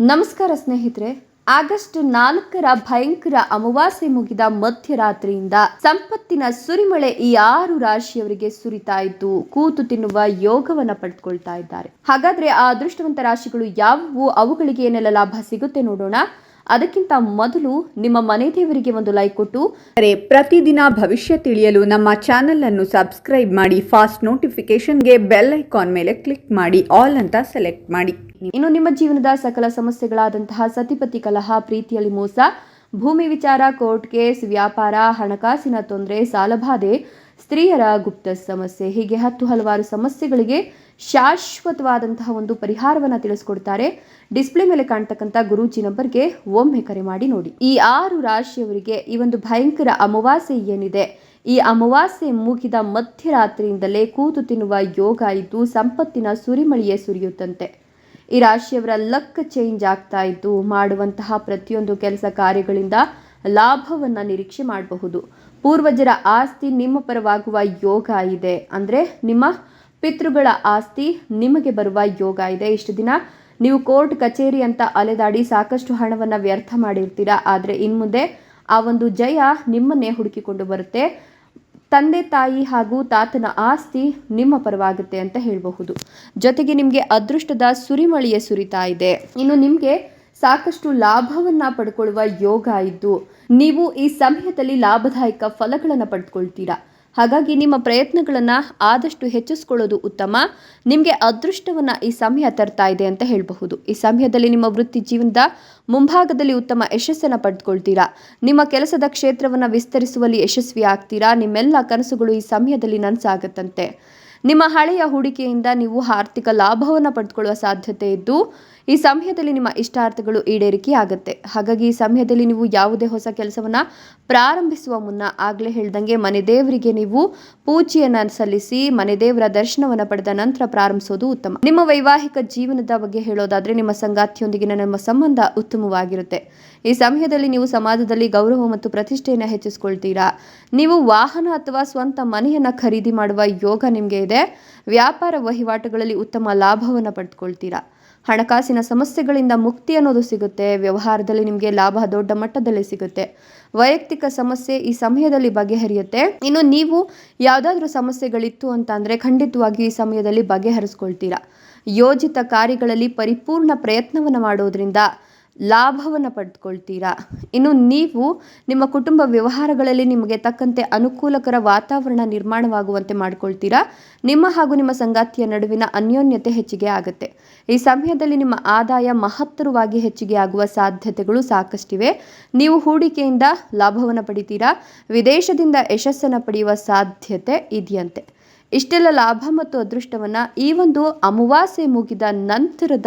ನಮಸ್ಕಾರ ಸ್ನೇಹಿತರೆ. ಆಗಸ್ಟ್ ನಾಲ್ಕರ ಭಯಂಕರ ಅಮಾವಾಸ್ಯೆ ಮುಗಿದ ಮಧ್ಯರಾತ್ರಿಯಿಂದ ಸಂಪತ್ತಿನ ಸುರಿಮಳೆ ಈ ಆರು ರಾಶಿಯವರಿಗೆ ಸುರಿತಾ ಇದ್ದು ಕೂತು ತಿನ್ನುವ ಯೋಗವನ್ನ ಪಡೆದುಕೊಳ್ತಾ ಇದ್ದಾರೆ. ಹಾಗಾದ್ರೆ ಆ ಅದೃಷ್ಟವಂತ ರಾಶಿಗಳು ಯಾವುವು? ಅವುಗಳಿಗೆ ಏನೆಲ್ಲ ಲಾಭ ಸಿಗುತ್ತೆ ನೋಡೋಣ. ಅದಕ್ಕಿಂತ ಮೊದಲು ನಿಮ್ಮ ಮನೆ ದೇವರಿಗೆ ಒಂದು ಲೈಕ್ ಕೊಟ್ಟು. ಅರೆ ಪ್ರತಿದಿನ ಭವಿಷ್ಯ ತಿಳಿಯಲು ನಮ್ಮ ಚಾನೆಲ್ ಅನ್ನು ಸಬ್ಸ್ಕ್ರೈಬ್ ಮಾಡಿ ಫಾಸ್ಟ್ ನೋಟಿಫಿಕೇಶನ್ಗೆ ಬೆಲ್ ಐಕಾನ್ ಮೇಲೆ ಕ್ಲಿಕ್ ಮಾಡಿ ಆಲ್ ಅಂತ ಸೆಲೆಕ್ಟ್ ಮಾಡಿ. ಇನ್ನು ನಿಮ್ಮ ಜೀವನದ ಸಕಲ ಸಮಸ್ಯೆಗಳಾದಂತಹ ಸತಿಪತಿ ಕಲಹ ಪ್ರೀತಿಯಲ್ಲಿ ಮೋಸ ಭೂಮಿ ವಿಚಾರ ಕೋರ್ಟ್ ಕೇಸ್ ವ್ಯಾಪಾರ ಹಣಕಾಸಿನ ತೊಂದರೆ ಸಾಲಬಾಧೆ ಸ್ತ್ರೀಯರ ಗುಪ್ತ ಸಮಸ್ಯೆ. ಹೀಗೆ ಹತ್ತು ಹಲವಾರು ಸಮಸ್ಯೆಗಳಿಗೆ ಶಾಶ್ವತವಾದಂತಹ ಒಂದು ಪರಿಹಾರವನ್ನು ತಿಳಿಸ್ಕೊಡ್ತಾರೆ. ಡಿಸ್ಪ್ಲೇ ಮೇಲೆ ಕಾಣ್ತಕ್ಕಂಥ ಗುರೂಜಿ ನಂಬರ್ಗೆ ಒಮ್ಮೆ ಕರೆ ಮಾಡಿ ನೋಡಿ. ಈ ಆರು ರಾಶಿಯವರಿಗೆ ಈ ಒಂದು ಭಯಂಕರ ಅಮಾವಾಸ್ಯೆ ಏನಿದೆ? ಈ ಅಮಾವಾಸ್ಯೆ ಮುಗಿದ ಮಧ್ಯರಾತ್ರಿಯಿಂದಲೇ ಕೂತು ತಿನ್ನುವ ಯೋಗ ಇದ್ದು ಸಂಪತ್ತಿನ ಸುರಿಮಳಿಯೇ ಸುರಿಯುತ್ತಂತೆ. ಈ ರಾಶಿಯವರ ಲಕ್ ಚೇಂಜ್ ಆಗ್ತಾ ಇದ್ದು, ಮಾಡುವಂತಹ ಪ್ರತಿಯೊಂದು ಕೆಲಸ ಕಾರ್ಯಗಳಿಂದ ಲಾಭವನ್ನ ನಿರೀಕ್ಷೆ ಮಾಡಬಹುದು. ಪೂರ್ವಜರ ಆಸ್ತಿ ನಿಮ್ಮ ಪರವಾಗುವ ಯೋಗ ಇದೆ. ಅಂದರೆ ನಿಮ್ಮ ಪಿತೃಗಳ ಆಸ್ತಿ ನಿಮಗೆ ಬರುವ ಯೋಗ ಇದೆ. ಇಷ್ಟು ದಿನ ನೀವು ಕೋರ್ಟ್ ಕಚೇರಿ ಅಂತ ಅಲೆದಾಡಿ ಸಾಕಷ್ಟು ಹಣವನ್ನು ವ್ಯರ್ಥ ಮಾಡಿರ್ತೀರಾ? ಆದರೆ ಇನ್ಮುಂದೆ ಆ ಒಂದು ಜಯ ನಿಮ್ಮನ್ನೇ ಹುಡುಕಿಕೊಂಡು ಬರುತ್ತೆ. ತಂದೆ, ತಾಯಿ ಹಾಗೂ ತಾತನ ಆಸ್ತಿ ನಿಮ್ಮ ಪರವಾಗುತ್ತೆ ಅಂತ ಹೇಳಬಹುದು. ಜೊತೆಗೆ ನಿಮಗೆ ಅದೃಷ್ಟದ ಸುರಿಮಳಿಯ ಸುರಿತಾ ಇದೆ. ಇನ್ನು ನಿಮಗೆ ಸಾಕಷ್ಟು ಲಾಭವನ್ನ ಪಡ್ಕೊಳ್ಳುವ ಯೋಗ ಇದ್ದು, ನೀವು ಈ ಸಮಯದಲ್ಲಿ ಲಾಭದಾಯಕ ಫಲಗಳನ್ನು ಪಡೆದುಕೊಳ್ತೀರಾ ಹಾಗಾಗಿ ನಿಮ್ಮ ಪ್ರಯತ್ನಗಳನ್ನು ಆದಷ್ಟು ಹೆಚ್ಚಿಸ್ಕೊಳ್ಳೋದು ಉತ್ತಮ. ನಿಮಗೆ ಅದೃಷ್ಟವನ್ನು ಈ ಸಮಯ ತರ್ತಾ ಇದೆ ಅಂತ ಹೇಳಬಹುದು. ಈ ಸಮಯದಲ್ಲಿ ನಿಮ್ಮ ವೃತ್ತಿ ಜೀವನದ ಮುಂಭಾಗದಲ್ಲಿ ಉತ್ತಮ ಯಶಸ್ಸನ್ನು ಪಡೆದುಕೊಳ್ತೀರಾ ನಿಮ್ಮ ಕೆಲಸದ ಕ್ಷೇತ್ರವನ್ನು ವಿಸ್ತರಿಸುವಲ್ಲಿ ಯಶಸ್ವಿ ಆಗ್ತೀರಾ ನಿಮ್ಮೆಲ್ಲ ಕನಸುಗಳು ಈ ಸಮಯದಲ್ಲಿ ನನಸಾಗತ್ತಂತೆ. ನಿಮ್ಮ ಹಳೆಯ ಹೂಡಿಕೆಯಿಂದ ನೀವು ಆರ್ಥಿಕ ಲಾಭವನ್ನು ಪಡೆದುಕೊಳ್ಳುವ ಸಾಧ್ಯತೆ ಇದ್ದು, ಈ ಸಮಯದಲ್ಲಿ ನಿಮ್ಮ ಇಷ್ಟಾರ್ಥಗಳು ಈಡೇರಿಕೆ ಆಗುತ್ತೆ. ಹಾಗಾಗಿ ಈ ಸಮಯದಲ್ಲಿ ನೀವು ಯಾವುದೇ ಹೊಸ ಕೆಲಸವನ್ನು ಪ್ರಾರಂಭಿಸುವ ಮುನ್ನ ಆಗಲೇ ಹೇಳ್ದಂಗೆ ಮನೆ ದೇವರಿಗೆ ನೀವು ಪೂಜೆಯನ್ನು ಸಲ್ಲಿಸಿ, ಮನೆ ದೇವರ ದರ್ಶನವನ್ನು ಪಡೆದ ನಂತರ ಪ್ರಾರಂಭಿಸೋದು ಉತ್ತಮ. ನಿಮ್ಮ ವೈವಾಹಿಕ ಜೀವನದ ಬಗ್ಗೆ ಹೇಳೋದಾದ್ರೆ ನಿಮ್ಮ ಸಂಗಾತಿಯೊಂದಿಗಿನ ನಿಮ್ಮ ಸಂಬಂಧ ಉತ್ತಮವಾಗಿರುತ್ತೆ. ಈ ಸಮಯದಲ್ಲಿ ನೀವು ಸಮಾಜದಲ್ಲಿ ಗೌರವ ಮತ್ತು ಪ್ರತಿಷ್ಠೆಯನ್ನು ಹೆಚ್ಚಿಸಿಕೊಳ್ತೀರಾ? ನೀವು ವಾಹನ ಅಥವಾ ಸ್ವಂತ ಮನೆಯನ್ನು ಖರೀದಿ ಮಾಡುವ ಯೋಗ ನಿಮಗೆ ಇದೆ. ವ್ಯಾಪಾರ ವಹಿವಾಟುಗಳಲ್ಲಿ ಉತ್ತಮ ಲಾಭವನ್ನು ಪಡೆದುಕೊಳ್ತೀರಾ ಹಣಕಾಸಿನ ಸಮಸ್ಯೆಗಳಿಂದ ಮುಕ್ತಿ ಅನ್ನೋದು ಸಿಗುತ್ತೆ. ವ್ಯವಹಾರದಲ್ಲಿ ನಿಮಗೆ ಲಾಭ ದೊಡ್ಡ ಮಟ್ಟದಲ್ಲಿ ಸಿಗುತ್ತೆ. ವೈಯಕ್ತಿಕ ಸಮಸ್ಯೆ ಈ ಸಮಯದಲ್ಲಿ ಬಗೆಹರಿಯುತ್ತೆ. ಇನ್ನು ನೀವು ಯಾವುದಾದ್ರೂ ಸಮಸ್ಯೆಗಳಿತ್ತು ಅಂತ ಅಂದರೆ ಖಂಡಿತವಾಗಿ ಈ ಸಮಯದಲ್ಲಿ ಬಗೆಹರಿಸ್ಕೊಳ್ತೀರಾ? ಯೋಜಿತ ಕಾರ್ಯಗಳಲ್ಲಿ ಪರಿಪೂರ್ಣ ಪ್ರಯತ್ನವನ್ನು ಮಾಡೋದ್ರಿಂದ ಲಾಭವನ್ನು ಪಡೆದುಕೊಳ್ತೀರಾ ಇನ್ನು ನೀವು ನಿಮ್ಮ ಕುಟುಂಬ ವ್ಯವಹಾರಗಳಲ್ಲಿ ನಿಮಗೆ ತಕ್ಕಂತೆ ಅನುಕೂಲಕರ ವಾತಾವರಣ ನಿರ್ಮಾಣವಾಗುವಂತೆ ಮಾಡಿಕೊಳ್ತೀರಾ? ನಿಮ್ಮ ಹಾಗೂ ನಿಮ್ಮ ಸಂಗಾತಿಯ ನಡುವಿನ ಅನ್ಯೋನ್ಯತೆ ಹೆಚ್ಚಿಗೆ ಆಗುತ್ತೆ. ಈ ಸಮಯದಲ್ಲಿ ನಿಮ್ಮ ಆದಾಯ ಮಹತ್ತರವಾಗಿ ಹೆಚ್ಚಿಗೆ ಆಗುವ ಸಾಧ್ಯತೆಗಳು ಸಾಕಷ್ಟಿವೆ. ನೀವು ಹೂಡಿಕೆಯಿಂದ ಲಾಭವನ್ನು ಪಡಿತೀರಾ? ವಿದೇಶದಿಂದ ಯಶಸ್ಸನ್ನು ಪಡೆಯುವ ಸಾಧ್ಯತೆ ಇದೆಯಂತೆ. ಇಷ್ಟೆಲ್ಲ ಲಾಭ ಮತ್ತು ಅದೃಷ್ಟವನ್ನು ಈ ಒಂದು ಅಮಾವಾಸ್ಯೆ ಮುಗಿದ ನಂತರದ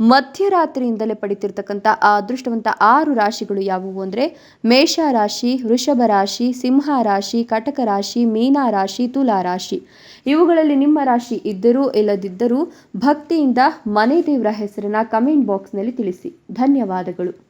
ಮಧ್ಯರಾತ್ರಿಯಿಂದಲೇ ಪಡಿತಿರ್ತಕ್ಕಂಥ ಆ ಅದೃಷ್ಟವಂತ ಆರು ರಾಶಿಗಳು ಯಾವುವು ಅಂದರೆ ಮೇಷ ರಾಶಿ, ವೃಷಭ ರಾಶಿ, ಸಿಂಹ ರಾಶಿ, ಕಟಕ ರಾಶಿ, ಮೀನ ರಾಶಿ, ತುಲಾ ರಾಶಿ. ಇವುಗಳಲ್ಲಿ ನಿಮ್ಮ ರಾಶಿ ಇದ್ದರೂ ಇಲ್ಲದಿದ್ದರೂ ಭಕ್ತಿಯಿಂದ ಮನೆ ದೇವರ ಹೆಸರನ್ನು ಕಮೆಂಟ್ ಬಾಕ್ಸ್ನಲ್ಲಿ ತಿಳಿಸಿ. ಧನ್ಯವಾದಗಳು.